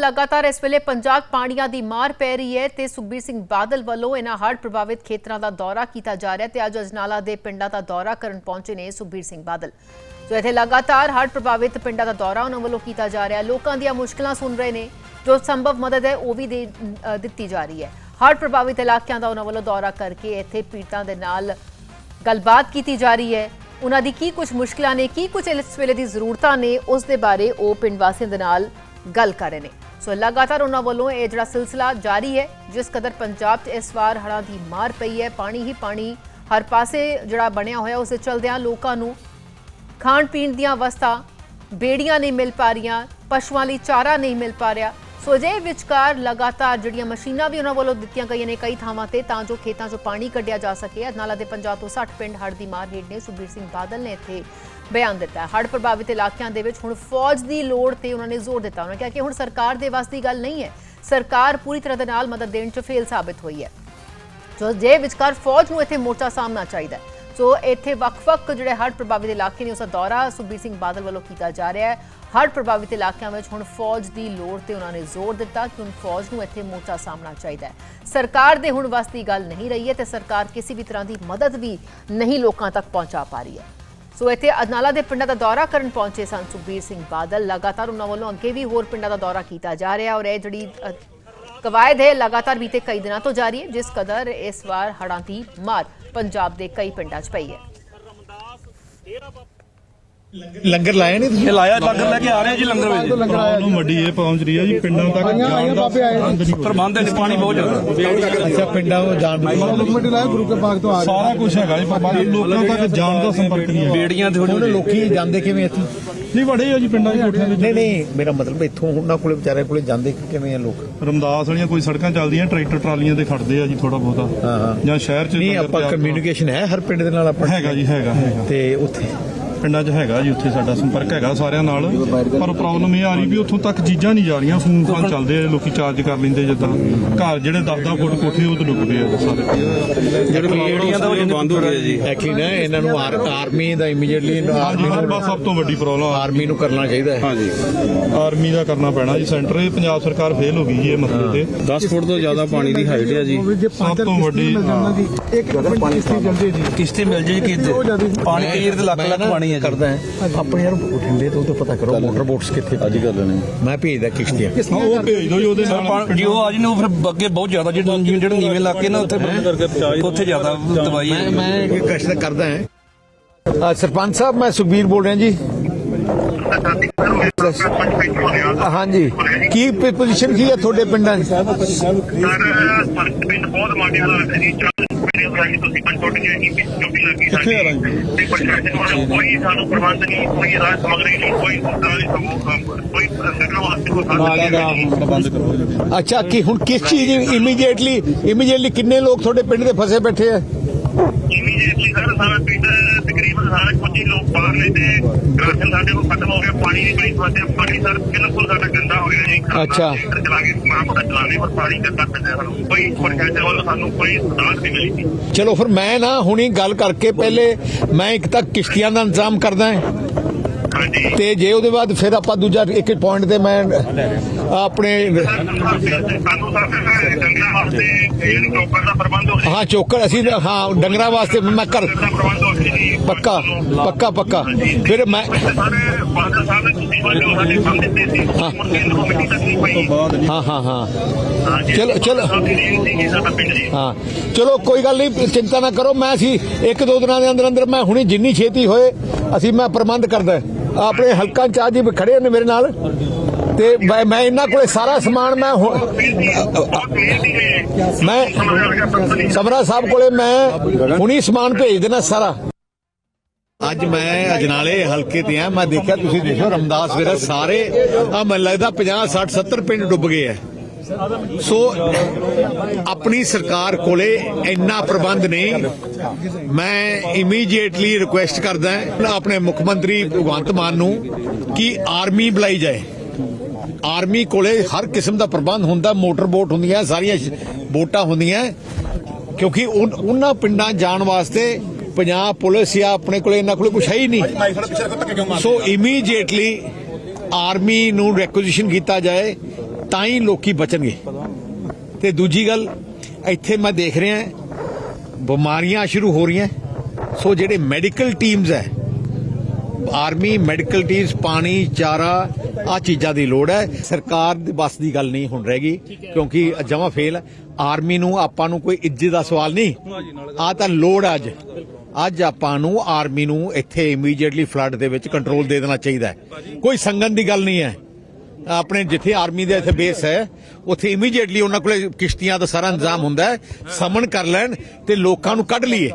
ਲਗਾਤਾਰ ਇਸ ਵੇਲੇ ਪੰਜਾਬ ਪਾਣੀਆਂ ਦੀ ਮਾਰ ਪੈ ਰਹੀ ਹੈ ਤੇ ਸੁਖਬੀਰ ਸਿੰਘ ਬਾਦਲ ਵੱਲੋਂ ਇਹਨਾਂ ਹੜ੍ਹ ਪ੍ਰਭਾਵਿਤ ਖੇਤਰਾਂ ਦਾ ਦੌਰਾ ਕੀਤਾ ਜਾ ਰਿਹਾ ਤੇ ਅੱਜ ਅਜਨਾਲਾ ਦੇ ਪਿੰਡਾਂ ਦਾ ਦੌਰਾ ਕਰਨ ਪਹੁੰਚੇ ਨੇ ਸੁਖਬੀਰ ਸਿੰਘ ਬਾਦਲ। ਜੋ ਇੱਥੇ ਲਗਾਤਾਰ ਹੜ੍ਹ ਪ੍ਰਭਾਵਿਤ ਪਿੰਡਾਂ ਦਾ ਦੌਰਾ ਉਹਨਾਂ ਵੱਲੋਂ ਕੀਤਾ ਜਾ ਰਿਹਾ। ਲੋਕਾਂ ਦੀਆਂ ਮੁਸ਼ਕਲਾਂ ਸੁਣ ਰਹੇ ਨੇ। ਜੋ ਸੰਭਵ ਮਦਦ ਹੈ, ਉਹ ਵੀ ਦੇ ਦਿੱਤੀ ਜਾ ਰਹੀ ਹੈ। ਹੜ੍ਹ ਪ੍ਰਭਾਵਿਤ ਇਲਾਕਿਆਂ ਦਾ ਉਹਨਾਂ ਵੱਲੋਂ ਦੌਰਾ ਕਰਕੇ ਇੱਥੇ ਪੀੜਤਾਂ ਦੇ ਨਾਲ ਗੱਲਬਾਤ ਕੀਤੀ ਜਾ ਰਹੀ ਹੈ। ਉਹਨਾਂ ਦੀ ਕੀ ਕੁਝ ਮੁਸ਼ਕਲਾਂ ਨੇ, ਕੀ ਕੁਝ ਇਸ ਵੇਲੇ ਦੀ ਜ਼ਰੂਰਤਾਂ ਨੇ, ਉਸ ਦੇ ਬਾਰੇ ਉਹ ਪਿੰਡ ਵਾਸੀਆਂ ਦੇ ਨਾਲ ਗੱਲ ਕਰ ਰਹੇ ਨੇ। ਸੋ ਲਗਾਤਾਰ ਉਹਨਾਂ ਵੱਲੋਂ ਇਹ ਜਿਹੜਾ ਸਿਲਸਿਲਾ ਜਾਰੀ ਹੈ, ਜਿਸ ਕਦਰ ਪੰਜਾਬ 'ਚ ਇਸ ਵਾਰ ਹੜ੍ਹਾਂ ਦੀ ਮਾਰ ਪਈ ਹੈ, ਪਾਣੀ ਹੀ ਪਾਣੀ ਹਰ ਪਾਸੇ ਜਿਹੜਾ ਬਣਿਆ ਹੋਇਆ, ਉਸ ਦੇ ਚਲਦਿਆਂ ਲੋਕਾਂ ਨੂੰ ਖਾਣ ਪੀਣ ਦੀਆਂ ਵਸਤਾਂ, ਬੇੜੀਆਂ ਨਹੀਂ ਮਿਲ ਪਾ ਰਹੀਆਂ, ਪਸ਼ੂਆਂ ਲਈ ਚਾਰਾ ਨਹੀਂ ਮਿਲ ਪਾ ਰਿਹਾ। ਸੋ ਜੇ ਵਿਚਕਾਰ ਲਗਾਤਾਰ ਜਿਹੜੀਆਂ ਮਸ਼ੀਨਾਂ ਵੀ ਉਹਨਾਂ ਵੱਲੋਂ ਦਿੱਤੀਆਂ ਗਈਆਂ ਨੇ ਕਈ ਥਾਵਾਂ ਤੇ, ਤਾਂ ਜੋ ਖੇਤਾਂ 'ਚੋਂ ਪਾਣੀ ਕੱਢਿਆ ਜਾ ਸਕੇ। ਅਜਨਾਲਾ ਦੇ 50 ਤੋਂ 60 ਪਿੰਡ ਹੜ੍ਹ ਦੀ ਮਾਰ ਹੇਠ ਨੇ। ਸੁਖਬੀਰ ਸਿੰਘ ਬਾਦਲ ਨੇ ਇੱਥੇ ਬਿਆਨ ਦਿੱਤਾ। ਹੜ੍ਹ ਪ੍ਰਭਾਵਿਤ ਇਲਾਕਿਆਂ ਦੇ ਵਿੱਚ ਹੁਣ ਫੌਜ ਦੀ ਲੋੜ ਤੇ ਉਹਨਾਂ ਨੇ ਜ਼ੋਰ ਦਿੱਤਾ। ਉਹਨਾਂ ਕਿਹਾ ਕਿ ਹੁਣ ਸਰਕਾਰ ਦੇ ਵੱਸ ਦੀ ਗੱਲ ਨਹੀਂ ਹੈ। ਸਰਕਾਰ ਪੂਰੀ ਤਰ੍ਹਾਂ ਦੇ ਨਾਲ ਮਦਦ ਦੇਣ 'ਚ ਫੇਲ ਸਾਬਿਤ ਹੋਈ ਹੈ। ਸੋ ਜੇ ਵਿਚਕਾਰ ਫੌਜ ਨੂੰ ਇੱਥੇ ਮੋਰਚਾ ਸਾਹਮਣਾ ਚਾਹੀਦਾ ਹੈ। ਸੋ ਇੱਥੇ ਵੱਖ-ਵੱਖ ਜਿਹੜੇ ਹੜ੍ਹ ਪ੍ਰਭਾਵਿਤ ਇਲਾਕੇ ਨੇ ਉਸ ਦਾ ਦੌਰਾ ਸੁਖਬੀਰ ਸਿੰਘ ਬਾਦਲ ਵੱਲੋਂ ਕੀਤਾ ਜਾ ਰਿਹਾ ਹੈ। ਹੜ੍ਹ ਪ੍ਰਭਾਵਿਤ ਇਲਾਕਿਆਂ ਵਿੱਚ ਹੁਣ ਫੌਜ ਦੀ ਲੋੜ ਤੇ ਉਹਨਾਂ ਨੇ ਜ਼ੋਰ ਦਿੱਤਾ ਕਿ ਹੁਣ ਫੌਜ ਨੂੰ ਇੱਥੇ ਮੋਰਚਾ ਸਾਹਮਣਾ ਚਾਹੀਦਾ ਹੈ। ਸਰਕਾਰ ਦੇ ਹੁਣ ਵਸ ਦੀ ਗੱਲ ਨਹੀਂ ਰਹੀ ਹੈ ਤੇ ਸਰਕਾਰ ਕਿਸੇ ਵੀ ਤਰ੍ਹਾਂ ਦੀ ਮਦਦ ਵੀ ਨਹੀਂ ਲੋਕਾਂ ਤੱਕ ਪਹੁੰਚਾ ਪਾ ਰਹੀ ਹੈ। ਸੋ ਇੱਥੇ ਅਜਨਾਲਾ ਦੇ ਪਿੰਡਾਂ ਦਾ ਦੌਰਾ ਕਰਨ ਪਹੁੰਚੇ ਸਨ ਸੁਖਬੀਰ ਸਿੰਘ ਬਾਦਲ। ਲਗਾਤਾਰ ਉਹਨਾਂ ਵੱਲੋਂ ਅੱਗੇ ਵੀ ਹੋਰ ਪਿੰਡਾਂ ਦਾ ਦੌਰਾ ਕੀਤਾ ਜਾ ਰਿਹਾ ਔਰ ਇਹ ਜਿਹੜੀ ਕਵਾਇਦ ਹੈ ਲਗਾਤਾਰ ਬੀਤੇ ਕਈ ਦਿਨਾਂ ਤੋਂ ਜਾਰੀ ਹੈ ਜਿਸ ਕਦਰ ਇਸ ਵਾਰ ਹੜ੍ਹਾਂ ਦੀ ਮਾਰ ਪੰਜਾਬ ਦੇ ਕਈ ਪਿੰਡਾਂ 'ਚ ਪਈ ਹੈ। ਲੰਗਰ ਲਾਇਆ ਨਹੀਂ ਤੁਸੀਂ? ਲਾਇਆ ਲੰਗਰ ਲੈ ਕੇ ਆ ਰਹੇ ਜੀ ਲੰਗਰ ਵਿੱਚ। ਪ੍ਰੋਬਲਮ ਵੱਡੀ ਇਹ ਪਹੁੰਚ ਰਹੀ ਹੈ ਜੀ ਪਿੰਡਾਂ ਤੱਕ ਜਾਣ ਦਾ ਪ੍ਰਬੰਧ ਨਹੀਂ। ਪ੍ਰਬੰਧ ਪਾਣੀ ਬਹੁਤ ਜ਼ਿਆਦਾ। ਅੱਛਾ ਪਿੰਡਾਂ ਨੂੰ ਜਾਣ ਦੀ ਕਮੇਟੀ ਲਾਇਆ ਗੁਰੂ ਕੇ ਬਾਗ ਤੋਂ ਆ ਸਾਰਾ ਕੁਝ ਹੈਗਾ ਜੀ ਪਰ ਲੋਕਾਂ ਤੱਕ ਜਾਣ ਦਾ ਸੰਪਰਕ ਨਹੀਂ ਹੈ ਬੇੜੀਆਂ ਹੁਣ ਲੋਕੀ ਜਾਂਦੇ ਕਿਵੇਂ ਇੱਥੋਂ? ਨਹੀਂ ਵੜੇ ਆ ਜੀ ਪਿੰਡਾਂ ਦੇ ਕੋਠਿਆਂ ਨਹੀਂ ਦੇ ਨਹੀਂ ਮੇਰਾ ਮਤਲਬ ਇੱਥੋਂ ਉਹਨਾਂ ਕੋਲੇ ਵਿਚਾਰੇ ਕੋਲੇ ਜਾਂਦੇ ਕਿਵੇਂ ਆ ਲੋਕ? ਰਮਦਾਸ ਵਾਲੀਆਂ ਕੋਈ ਸੜਕਾਂ ਚੱਲਦੀਆਂ ਟਰੈਕਟਰ ਟਰਾਲੀਆਂ ਤੇ ਖੜਦੇ ਆ ਜੀ ਥੋੜਾ ਬਹੁਤਾ। ਹਾਂ ਹਾਂ। ਜਾਂ ਸ਼ਹਿਰ ਚ ਨਹੀਂ ਆਪਾਂ। ਕਮਿਊਨੀਕੇਸ਼ਨ ਹੈ ਹਰ ਪਿੰਡ ਦੇ ਨਾਲ ਆਪਾਂ। ਹੈਗਾ ਜੀ ਹੈਗਾ ਹੈਗਾ। ਤੇ ਉੱਥੇ। ਪਿੰਡਾਂ 'ਚ ਹੈਗਾ ਜੀ ਉੱਥੇ ਸਾਡਾ ਸੰਪਰਕ ਹੈਗਾ ਸਾਰਿਆਂ ਨਾਲ। ਪਰ ਪ੍ਰੋਬਲਮ ਇਹ ਆ ਰਹੀ ਵੀ ਉੱਥੋਂ ਤੱਕ ਚੀਜ਼ਾਂ ਨਹੀਂ ਜਾ ਰਹੀਆਂ ਫੋਨ ਫਾਨ ਚੱਲਦੇ ਆ ਲੋਕੀ ਚਾਰਜ ਕਰ ਲੈਂਦੇ ਜਿੱਦਾਂ। ਘਰ ਜਿਹੜੇ 10-10 ਫੁੱਟ ਕੋਠੇ ਉਹ ਤੇ ਡੁੱਬ ਗਏ ਆ ਸਾਰੇ। ਜਿਹੜੇ ਬੇੜੀਆਂ ਤਾਂ ਉਹ ਬੰਦ ਹੋ ਗਏ ਜੀ। ਐਕਚੁਅਲੀ ਨਾ ਇਹਨਾਂ ਨੂੰ ਆਰ- ਆਰਮੀ ਦਾ ਇਮੀਡੀਏਟਲੀ ਹਾਂਜੀ ਆਰਮੀ ਹਰ ਬਸ ਸਭ ਤੋਂ ਵੱਡੀ ਪ੍ਰੋਬਲਮ ਆਰਮੀ ਨੂੰ ਕਰਨਾ ਚਾਹੀਦਾ ਹੈ। ਹਾਂਜੀ। ਆਰਮੀ ਦਾ ਕਰਨਾ ਪੈਣਾ ਜੀ ਸੈਂਟਰ ਇਹ ਪੰਜਾਬ ਸਰਕਾਰ ਫੇਲ ਹੋ ਗਈ ਜੀ ਇਹ ਮਸਲੇ ਤੇ। 10 ਫੁੱਟ ਤੋਂ ਜ਼ਿਆਦਾ ਪਾਣੀ ਦੀ ਹਾਈਟ ਹੈ ਜੀ। ਸਭ ਤੋਂ ਵੱਡੀ ਇੱਕ ਮਿੰਟ ਕਿਸ਼ਤੀ ਜਲਦੀ ਜੀ। ਕਿਸ਼ਤੀ ਮਿਲ ਜੇ। ਕਿ ਪਾਣੀ ਕਈ ਤੇ ਲੱਖ ਲੱਖ ਪਾਣੀ ਹੈ ਜੀ ਕਰਦਾ ਹੈ ਆਪਣੇ ਯਾਰ ਬਠਿੰਡੇ ਤੋਂ ਤਾਂ ਪਤਾ ਕਰੋ ਮੋਟਰ ਬੋਟਸ ਕਿੱਥੇ ਅੱਜ ਗੱਲ ਨੇ ਮੈਂ ਭੇਜਦਾ ਕਿਸ਼ਤੀਆਂ ਹਾਂ, ਉਹ ਭੇਜ ਦਿਓ ਜੀ ਉਹਦੇ ਨਾਲ ਜੀ ਉਹ ਅੱਜ ਨੂੰ ਫਿਰ ਅੱਗੇ ਬਹੁਤ ਜ਼ਿਆਦਾ ਜਿਹੜੇ ਜਿਹੜੇ ਨੀਵੇਂ ਇਲਾਕੇ ਨੇ ਉੱਥੇ ਉੱਥੇ ਜ਼ਿਆਦਾ ਤਬਾਹੀ ਹੈ ਮੈਂ ਇਹ ਕਸ਼ਟ ਕਰਦਾ ਹਾਂ ਸਰਪੰਚ ਸਾਹਿਬ ਮੈਂ ਸੁਖਬੀਰ ਬੋਲ ਰਿਹਾ ਜੀ ਹਾਂਜੀ ਕੀ ਪੋਜੀਸ਼ਨ ਕੀ ਹੈ ਤੁਹਾਡੇ ਪਿੰਡਾਂ 'ਚ ਸਰ ਪਿੰਡ ਬਹੁਤ ਮਾੜੇ ਹਾਲਾਤ ਹੈ ਜੀ ਚੱਲ ਮੇਰੇ ਰਾਹੀਂ ਤੁਸੀਂ ਕੰਟਰੋਲ ਨਹੀਂ ਕੀਤੀ? ਚੁੱਕੀ ਲੱਗੀ ਕਿੱਥੇ ਆ ਰਾਹੀਂ? ਤੇ ਪ੍ਰਸ਼ਾਸਨ ਵੱਲੋਂ ਕੋਈ ਸਾਨੂੰ ਪ੍ਰਬੰਧ ਨਹੀਂ ਕੋਈ ਰਾਜ ਸਮਗਰੀ ਨਹੀਂ ਕੋਈ ਸਰਕਾਰੀ ਸਮੂਹ ਕੋਈ ਸੈਂਟਰ ਵਾਸਤੇ ਕੋਈ ਸਾਧਨ ਨਹੀਂ। ਬੰਦ ਕਰੋ। ਜੀ ਅੱਛਾ ਕੀ ਹੁਣ ਕਿਸ ਚੀਜ਼ ਇਮੀਡੀਏਟਲੀ ਇਮੀਡੀਏਟਲੀ ਕਿੰਨੇ ਲੋਕ ਤੁਹਾਡੇ ਪਿੰਡ ਦੇ ਫਸੇ ਬੈਠੇ ਆ? ਇਮੀਡੀਏਟਲੀ ਸਰ ਸਾਰਾ ਪਿੰਡ ਤਕਰੀਬਨ ਸਾਰੇ ਕੁਝ ਹੀ ਲੋਕ ਬਾਹਰ ਨੇ ਤੇ ਰਾਸ਼ਨ ਸਾਡੇ ਕੋਲ ਖਤਮ ਹੋ ਗਿਆ ਪਾਣੀ ਦੀ ਬੜੀ ਸਮੱਸਿਆ ਪਾਣੀ ਸਰ ਬਿਲਕੁਲ ਸਾਡਾ ਗੰਦਾ ਹੋ ਗਿਆ ਜੀ। ਅੱਛਾ। ਚਲਾ ਕੇ ਮਾਂ ਮੋਟਰ ਚਲਾਣੇ ਪਰ ਪਾਣੀ ਗੰਦਾ ਪੈਂਦਾ ਸਾਨੂੰ। ਕੋਈ ਪ੍ਰਸ਼ਾਸਨ ਵੱਲੋਂ ਸਾਨੂੰ ਕੋਈ ਸੁਧਾਰ ਨਹੀਂ ਮਿਲੀ। ਚਲੋ ਫਿਰ ਮੈਂ ਨਾ ਹੁਣੀ ਗੱਲ ਕਰਕੇ ਪਹਿਲੇ ਮੈਂ ਇੱਕ ਤੱਕ ਕਿਸ਼ਤੀਆਂ ਦਾ ਇੰਤਜ਼ਾਮ ਕਰਦਾ ਹਾਂ। ਤੇ ਜੇ ਉਹਦੇ ਬਾਅਦ ਫਿਰ ਆਪਾਂ ਦੂਜਾ ਇੱਕ ਪੁਆਇੰਟ ਤੇ ਮੈਂ ਆਪਣੇ ਹੋ ਚੋਕਰ ਅਸੀਂ ਹਾਂ ਡੰਗਰਾਂ ਵਾਸਤੇ ਮੈਂ ਕਰ ਪੱਕਾ ਪੱਕਾ ਪੱਕਾ। ਫਿਰ ਮੈਂ ਸੀ। ਹਾਂ। ਹਾਂ ਹਾਂ। ਚਲੋ- ਹਾਂ। ਕੋਈ ਗੱਲ ਨਹੀਂ ਚਿੰਤਾ ਨਾ ਕਰੋ। ਮੈਂ ਅਸੀਂ ਇੱਕ ਦੋ ਦਿਨਾਂ ਦੇ ਅੰਦਰ ਅੰਦਰ ਮੈਂ ਹੁਣੀ ਜਿੰਨੀ ਛੇਤੀ ਹੋਏ ਅਸੀਂ ਮੈਂ ਪ੍ਰਬੰਧ ਕਰਦਾ। ਆਪਣੇ ਹਲਕਾ ਇੰਚਾਰਜ ਜੀ ਖੜੇ ਨੇ ਮੇਰੇ ਨਾਲ। ਤੇ ਮੈਂ- ਇਹਨਾਂ ਕੋਲੇ ਸਾਰਾ ਸਮਾਨ ਮੈਂ ਮੈਂ ਸਮਰਾ ਸਾਹਿਬ ਕੋਲੇ ਮੈਂ ਹੁਣੀ ਸਮਾਨ ਭੇਜ ਦੇਣਾ ਸਾਰਾ। ਅੱਜ ਮੈਂ ਅਜਨਾਲੇ ਹਲਕੇ ਤੇ ਆ। ਮੈਂ ਦੇਖਿਆ, ਤੁਸੀਂ ਦੇਖੋ ਰਮਦਾਸ ਵੀਰਾ ਸਾਰੇ ਆ ਮੈਨੂੰ ਲੱਗਦਾ 50 60 70 ਪਿੰਡ ਡੁੱਬ ਗਏ ਆ। ਸੋ, ਆਪਣੀ ਸਰਕਾਰ ਕੋਲੇ ਇੰਨਾ ਪ੍ਰਬੰਧ ਨਹੀਂ। ਮੈਂ ਇਮੀਡੀਏਟਲੀ ਰਿਕੁਐਸਟ ਕਰਦਾ ਆਪਣੇ ਮੁੱਖ ਮੰਤਰੀ ਭਗਵੰਤ ਮਾਨ ਨੂੰ ਕਿ ਆਰਮੀ ਬੁਲਾਈ ਜਾਏ। ਆਰਮੀ ਕੋਲੇ ਹਰ ਕਿਸਮ ਦਾ ਪ੍ਰਬੰਧ ਹੁੰਦਾ, ਮੋਟਰ ਬੋਟ ਹੁੰਦੀਆਂ, ਸਾਰੀਆਂ ਬੋਟਾਂ ਹੁੰਦੀਆਂ। ਕਿਉਂਕਿ ਉਹਨਾਂ ਪਿੰਡਾਂ ਜਾਣ ਵਾਸਤੇ ਪੰਜਾਬ ਪੁਲਿਸ ਜਾਂ ਆਪਣੇ ਕੋਲੇ ਇਹਨਾਂ ਕੋਲੇ ਕੁਝ ਹੈ ਹੀ ਨਹੀਂ। ਸੋ ਇਮੀਡੀਏਟਲੀ ਆਰਮੀ ਨੂੰ ਰੈਕੁਜੀਸ਼ਨ ਕੀਤਾ ਜਾਏ। ਤਾਂ ਹੀ ਲੋਕੀ ਬਚਣਗੇ। ਤੇ ਦੂਜੀ ਗੱਲ, ਇੱਥੇ ਮੈਂ ਦੇਖ ਰਿਹਾ, ਬਿਮਾਰੀਆਂ ਸ਼ੁਰੂ ਹੋ ਰਹੀਆਂ। ਸੋ ਜਿਹੜੇ ਮੈਡੀਕਲ ਟੀਮਸ ਹੈ, ਆਰਮੀ, ਮੈਡੀਕਲ ਟੀਮਸ, ਪਾਣੀ, ਚਾਰਾ ਆ ਚੀਜ਼ਾਂ ਦੀ ਲੋੜ ਹੈ। ਸਰਕਾਰ ਦੇ ਬਸ ਦੀ ਗੱਲ ਨਹੀਂ ਹੁਣ ਰਹੇਗੀ ਕਿਉਂਕਿ ਜਮਾ ਫੇਲ ਆਰਮੀ ਨੂੰ, ਆਪਾਂ ਨੂੰ ਕੋਈ ਇੱਜ਼ਤ ਦਾ ਸਵਾਲ ਨਹੀਂ। ਆ ਤਾਂ ਲੋੜ ਹੈ ਅੱਜ। ਅੱਜ ਆਪਾਂ ਨੂੰ ਆਰਮੀ ਨੂੰ ਇੱਥੇ ਇਮੀਡੀਏਟਲੀ ਫਲੱਡ ਦੇ ਵਿੱਚ ਕੰਟਰੋਲ ਦੇ ਦੇਣਾ ਚਾਹੀਦਾ ਹੈ। ਕੋਈ ਸੰਗਨ ਦੀ ਗੱਲ ਨਹੀਂ ਹੈ। ਆਪਣੇ ਜਿੱਥੇ ਆਰਮੀ ਦਾ ਇੱਥੇ ਬੇਸ ਹੈ, ਉੱਥੇ ਇਮੀਡੀਏਟਲੀ ਉਹਨਾਂ ਕੋਲੇ ਕਿਸ਼ਤੀਆਂ ਦਾ ਸਾਰਾ ਇੰਤਜ਼ਾਮ ਹੁੰਦਾ ਹੈ, ਸਮਨ ਕਰ ਲੈਣ ਤੇ ਲੋਕਾਂ ਨੂੰ ਕੱਢ ਲਈਏ।